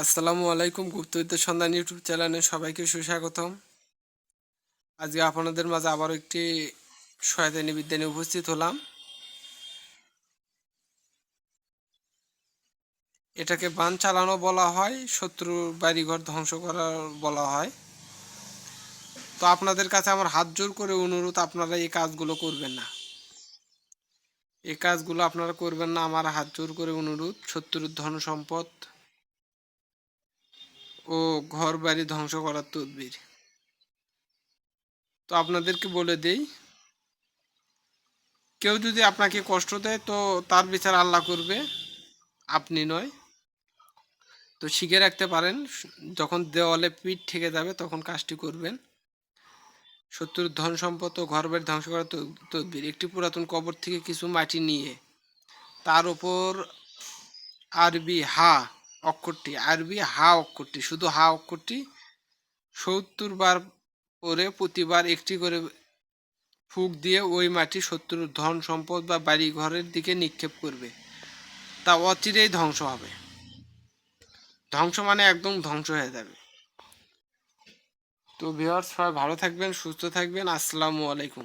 আসসালামু আলাইকুম গুপ্তবিদ্যা সন্ধান ইউটিউব চ্যানেলে সবাইকে সুস্বাগতম। আজকে আপনাদের মাঝে আবারও একটি শয়তানি বিদ্যা নিয়ে উপস্থিত হলাম। এটাকে বান চালানো বলা হয় শত্রুর বাড়িঘর ধ্বংস করা বলা হয়। তো আপনাদের কাছে আমার হাত জোর করে অনুরোধ, আপনারা এই কাজগুলো করবেন না। এই কাজগুলো আপনারা করবেন না, আমার হাত জোর করে অনুরোধ, শত্রুর ধন সম্পদ ও ঘর বাড়ি ধ্বংস করার তদবির। তো আপনাদেরকে বলে দেই, কেউ যদি আপনাকে কষ্ট দেয় তো তার বিচার আল্লাহ করবে, আপনি নয়। তো শিখে রাখতে পারেন, যখন দেওয়ালে পিঠ ঠেকে যাবে তখন কাজটি করবেন। শত্রুর ধন সম্পদ ও ঘর বাড়ি ধ্বংস করার তদবির, একটি পুরাতন কবর থেকে কিছু মাটি নিয়ে, তার উপর আরবি হা অক্ষরটি, আরবি হা অক্ষরটি, শুধু হা অক্ষরটি সত্তর বার করে প্রতিবার একটি করে ফুক দিয়ে ওই মাটি শত্রুর ধন সম্পদ বা বাড়ি ঘরের দিকে নিক্ষেপ করবে। তা অচিরেই ধ্বংস হবে। ধ্বংস মানে একদম ধ্বংস হয়ে যাবে। তো ভিউয়ার্স সবাই ভালো থাকবেন, সুস্থ থাকবেন। আসসালামু আলাইকুম।